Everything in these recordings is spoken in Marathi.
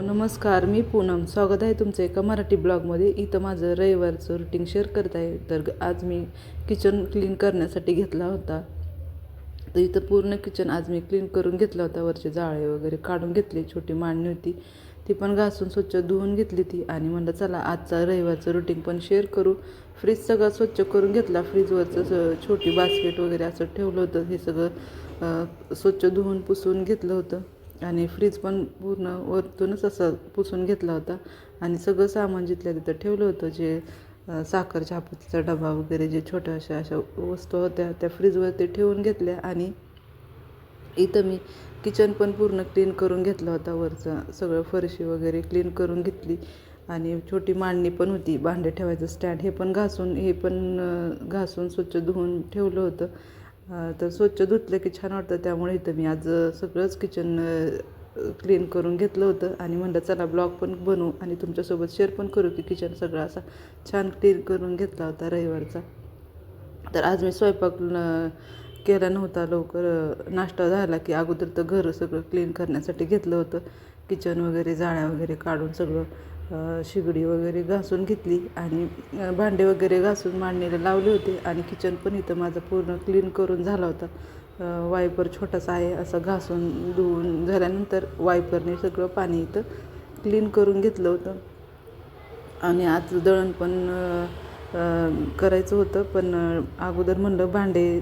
नमस्कार मी पूनम. स्वागत आहे तुमचं एका मराठी ब्लॉगमध्ये. इथं माझं रविवारचं रुटीन शेअर करत आहे. तर आज मी किचन क्लीन करण्यासाठी घेतला होता. तर इथं पूर्ण किचन आज मी क्लीन करून घेतला होता. वरचे जाळे वगैरे काढून घेतले. छोटी मांडणी होती. ती पण घासून स्वच्छ धुवून घेतली ती आणि म्हणलं चला आजचा रविवारचं रुटीन पण शेअर करू. फ्रीज सगळं स्वच्छ करून घेतला. फ्रीजवरचं छोटी बास्केट वगैरे असं ठेवलं होतं. हे सगळं स्वच्छ धुवून पुसून घेतलं होतं. आणि फ्रीज पण पूर्ण वरतूनच असं पुसून घेतला होता. आणि सगळं सामान जिथल्या तिथं ठेवलं होतं जे साखर चहापत्तीचा डबा वगैरे जे छोट्या अशा अशा वस्तू होत्या त्या फ्रीजवरती ठेवून घेतल्या. आणि इथं मी किचन पण पूर्ण क्लीन करून घेतलं होता. वरचं सगळं फरशी वगैरे क्लीन करून घेतली. आणि छोटी मांडणी पण होती. भांडे ठेवायचं स्टँड हे पण घासून हे पण घासून स्वच्छ धुवून ठेवलं होतं. तर स्वच्छ धुतलं की छान वाटतं. त्यामुळे इथं मी आज सगळंच किचन क्लीन करून घेतलं होतं. आणि म्हणलं चला ब्लॉग पण बनवू आणि तुमच्यासोबत शेअर पण करू की किचन सगळं असा छान क्लीन करून घेतला होता रविवारचा. तर आज मी स्वयंपाक केला नव्हता लवकर. नाश्ता झाला की अगोदर तर घर सगळं क्लीन करण्यासाठी घेतलं होतं. किचन वगैरे जाळ्या वगैरे काढून सगळं. शिगडी वगैरे घासून घेतली आणि भांडे वगैरे घासून मांडणीला लावले होते आणि किचन पण इथं माझं पूर्ण क्लीन करून झाला होता. वायपर छोटासा आहे असं घासून धुवून झाल्यानंतर वायपरने सगळं पाणी इथं क्लीन करून घेतलं होतं. आणि आज दळण पण करायचं होतं पण अगोदर म्हणलं भांडे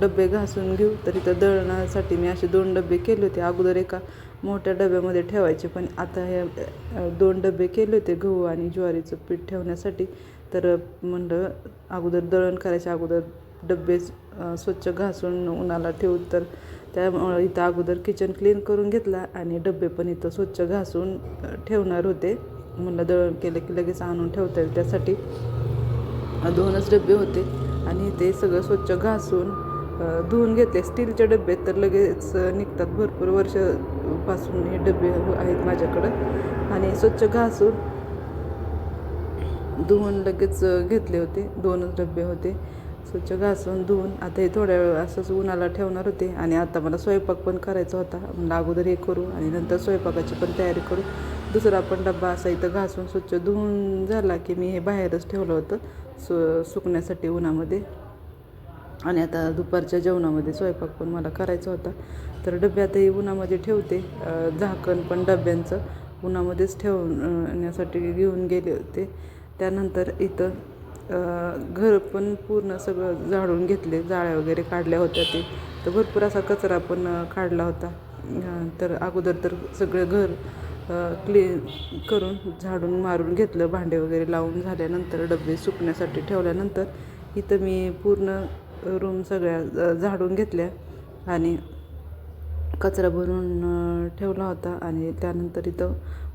डबे घासून घेऊ तर इथं दळणासाठी मी असे दोन डबे केले होते. अगोदर एका मोठ्या डब्यामध्ये ठेवायचे पण आता हे दोन डबे केले होते गहू आणि ज्वारीचं पीठ ठेवण्यासाठी. तर म्हणलं अगोदर दळण करायच्या अगोदर डबे स्वच्छ घासून उन्हाला ठेवून तर त्यामुळं इथं अगोदर किचन क्लीन करून घेतला आणि डबे पण इथं स्वच्छ घासून ठेवणार होते. म्हणलं दळण केलं की लगेच आणून ठेवता येईल. त्यासाठी दोनच डबे होते. आणि ते सगळं स्वच्छ घासून धुवून घेतले स्टीलचे डबे तर लगेच निघतात. भरपूर वर्षापासून हे डबे आहेत माझ्याकडं. आणि स्वच्छ घासून धुवून लगेच घेतले होते. दोनच डबे होते. स्वच्छ घासून धुवून. आता हे थोड्या वेळ असंच उन्हाला ठेवणार होते. आणि आता मला स्वयंपाक पण करायचा होता. म्हणलं अगोदर हे करू आणि नंतर स्वयंपाकाची पण तयारी करू. दुसरा पण डब्बा असा इथं घासून स्वच्छ धुवून झाला की मी हे बाहेरच ठेवलं होतं सु सुकण्यासाठी उन्हामध्ये. आणि आता दुपारच्या जेवणामध्ये स्वयंपाक पण मला करायचा होता. तर डब्यातही उन्हामध्ये ठेवते. झाकण पण डब्यांचं उन्हामध्येच ठेवण्यासाठी घेऊन गेले होते. त्यानंतर इथं घर पण पूर्ण सगळं झाडून घेतले. जाळ्या वगैरे काढल्या होत्या ते. तर भरपूर असा कचरा पण काढला होता. तर अगोदर तर सगळं घर क्लीन करून झाडून मारून घेतलं भांडे वगैरे लावून झाल्यानंतर डबे सुकण्यासाठी ठेवल्यानंतर इथं मी पूर्ण रूम सगळ्या झाडून घेतल्या आणि कचरा भरून ठेवला होता आणि त्यानंतर इथं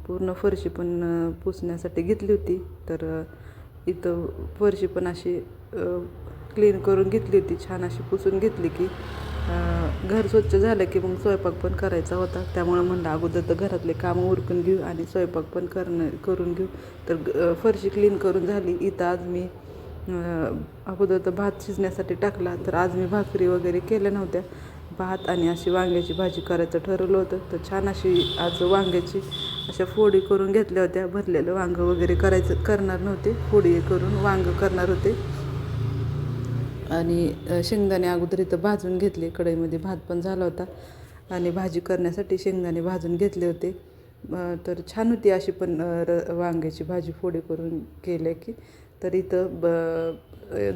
पूर्ण फरशी पण पुसण्यासाठी घेतली होती. तर इथं फरशी पण अशी क्लीन करून घेतली होती. छान अशी पुसून घेतली की घर स्वच्छ झालं की मग स्वयंपाक पण करायचा होता. त्यामुळं म्हणलं अगोदर तर घरातले कामं उरकून घेऊ आणि स्वयंपाक पण करणं करून घेऊ. तर फरशी क्लीन करून झाली. इथं आज मी अगोदर तर भात शिजण्यासाठी टाकला तर आज मी भाकरी वगैरे केल्या नव्हत्या. भात आणि अशी वांग्याची भाजी करायचं ठरवलं होतं. तर छान अशी आज वांग्याची अशा फोडी करून घेतल्या होत्या. भरलेलं वांगं वगैरे करायचं करणार नव्हते. फोडी करून वांगं करणार होते. आणि शेंगदाणे अगोदर इथं भाजून घेतले. कढईमध्ये भात पण झाला होता. आणि भाजी करण्यासाठी शेंगदाणे भाजून घेतले होते. तर छान होती अशी पण र वांग्याची भाजी फोडी करून केल्या की. तर इथं ब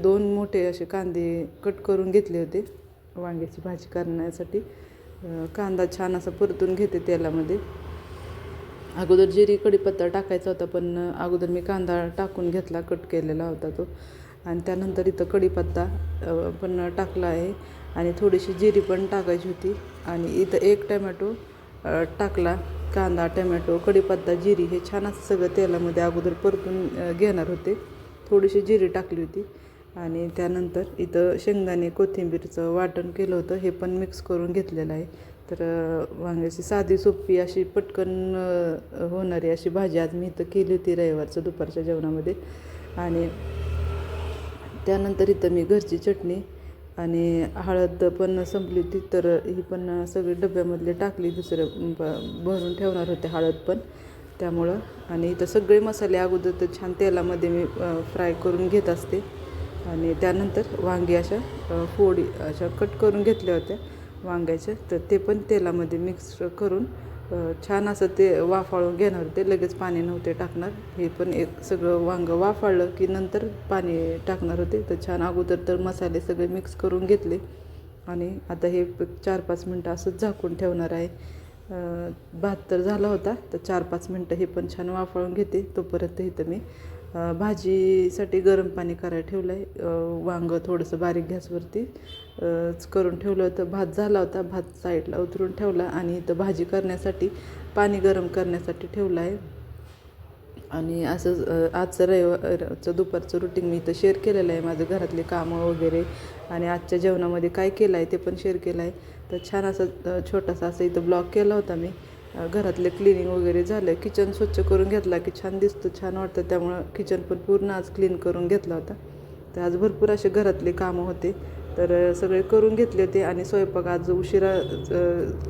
दोन मोठे असे कांदे कट करून घेतले होते वांग्याची भाजी करण्यासाठी. कांदा छान असा परतून घेते तेलामध्ये. अगोदर जिरी कढीपत्ता टाकायचा होता पण अगोदर मी कांदा टाकून घेतला कट केलेला होता तो. आणि त्यानंतर इथं कढीपत्ता पण टाकला आहे. आणि थोडीशी जिरी पण टाकायची होती. आणि इथं एक टमॅटो टाकला. कांदा टमॅटो कढीपत्ता जिरी हे छान असं सगळं तेलामध्ये अगोदर परतून घेणार होते. थोडीशी जिरी टाकली होती. आणि त्यानंतर इथं शेंगदाणे कोथिंबीरचं वाटण केलं होतं. हे पण मिक्स करून घेतलेलं आहे. तर वांग्याची साधी सोपी अशी पटकन होणारी अशी भाजी आज मी इथं केली होती रविवारचं दुपारच्या जेवणामध्ये. आणि त्यानंतर इथं मी घरची चटणी आणि हळद पण संपली होती तर ही पण सगळी डब्यामधले टाकली दुसरं ब भरून ठेवणार होते हळद पण त्यामुळं. आणि इथं सगळे मसाले अगोदर तर छान तेलामध्ये मी फ्राय करून घेत असते. आणि त्यानंतर वांगी अशा फोडी अशा कट करून घेतल्या होत्या वांग्याच्या तर ते पण तेलामध्ये मिक्स करून छान असं ते वाफाळून घेणार होते लगेच पाणी नव्हते टाकणार. हे पण एक सगळं वांगं वाफाळलं की नंतर पाणी टाकणार होते. तर छान अगोदर तर मसाले सगळे मिक्स करून घेतले. आणि आता हे चार पाच मिनटं असंच झाकून ठेवणार आहे. भात तर झाला होता तर चार पाच मिनटं हे पण छान वाफाळून घेते. तोपर्यंत इथं मी भाजीसाठी गरम पाणी करायला ठेवलं आहे वांगं थोडंसं बारीक गॅसवरती करून ठेवलं होतं. भात झाला होता भात साईडला उतरून ठेवला आणि इथं भाजी करण्यासाठी पाणी गरम करण्यासाठी ठेवलं आहे आणि असं आजचं रविवारचं दुपारचं रुटीन मी इथं शेअर केलेलं आहे. माझं घरातले कामं वगैरे आणि आजच्या जेवणामध्ये काय केलं आहे ते पण शेअर केलं आहे तर छान असं छोटासा असं इथं ब्लॉग केला होता मी. घरातले क्लिनिंग वगैरे झालं. किचन स्वच्छ करून घेतला की छान दिसतं छान वाटतं. त्यामुळं किचन पण पूर्ण आज क्लीन करून घेतला होता. तर आज भरपूर असे घरातले कामं होते. तर सगळे करून घेतले होते आणि स्वयंपाक आज उशिरा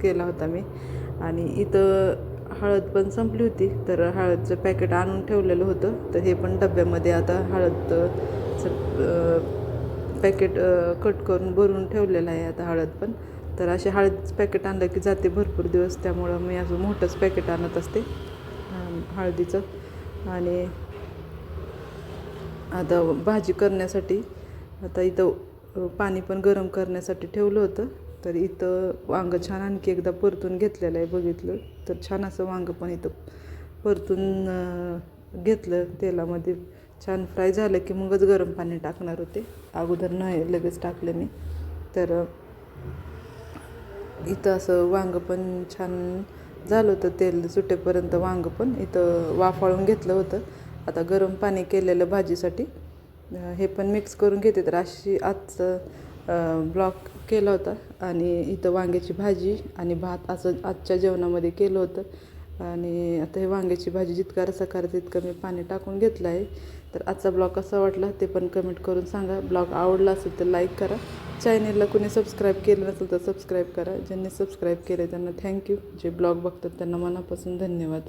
केला होता मी. आणि इथं हळद पण संपली होती. तर हळदचं पॅकेट आणून ठेवलेलं होतं. तर हे पण डब्यामध्ये आता हळदचं पॅकेट कट करून भरून ठेवलेलं आहे आता हळद पण. तर असे हळदीचं पॅकेट आणलं की जाते भरपूर दिवस. त्यामुळं मी असं मोठंच पॅकेट आणत असते. हळदीचं. आणि आता भाजी करण्यासाठी आता इथं पाणी पण गरम करण्यासाठी ठेवलं होतं. तर इथं वांगं छान आणखी एकदा परतून घेतलेलं आहे बघितलं. तर छान असं वांगं पण इथं परतून घेतलं तेलामध्ये. छान फ्राय झालं की मगच गरम पाणी टाकणार होते. अगोदर नाही लगेच टाकलं मी. तर इथं असं वांगं पण छान झालं होतं तेल सुटेपर्यंत वांगं पण. इथं वाफाळून घेतलं होतं. आता गरम पाणी केलेलं भाजीसाठी. हे पण मिक्स करून घेते. तर अशी आजचं ब्लॉक केला होता. आणि इथं वांग्याची भाजी आणि भात असं आजच्या जेवणामध्ये केलं होतं. आणि आता हे वांग्याची भाजी जितका रसा करायचा तितकं मी पाणी टाकून घेतलं आहे. तर आजचा ब्लॉग कसा वाटला ते पण कमेंट करून सांगा. ब्लॉग आवडला असेल तर लाईक करा. चॅनेलला कोणी सबस्क्राईब केलं नसेल तर सबस्क्राईब करा. ज्यांनी सबस्क्राईब केलं त्यांना थँक्यू. जे ब्लॉग बघतात त्यांना मनापासून धन्यवाद.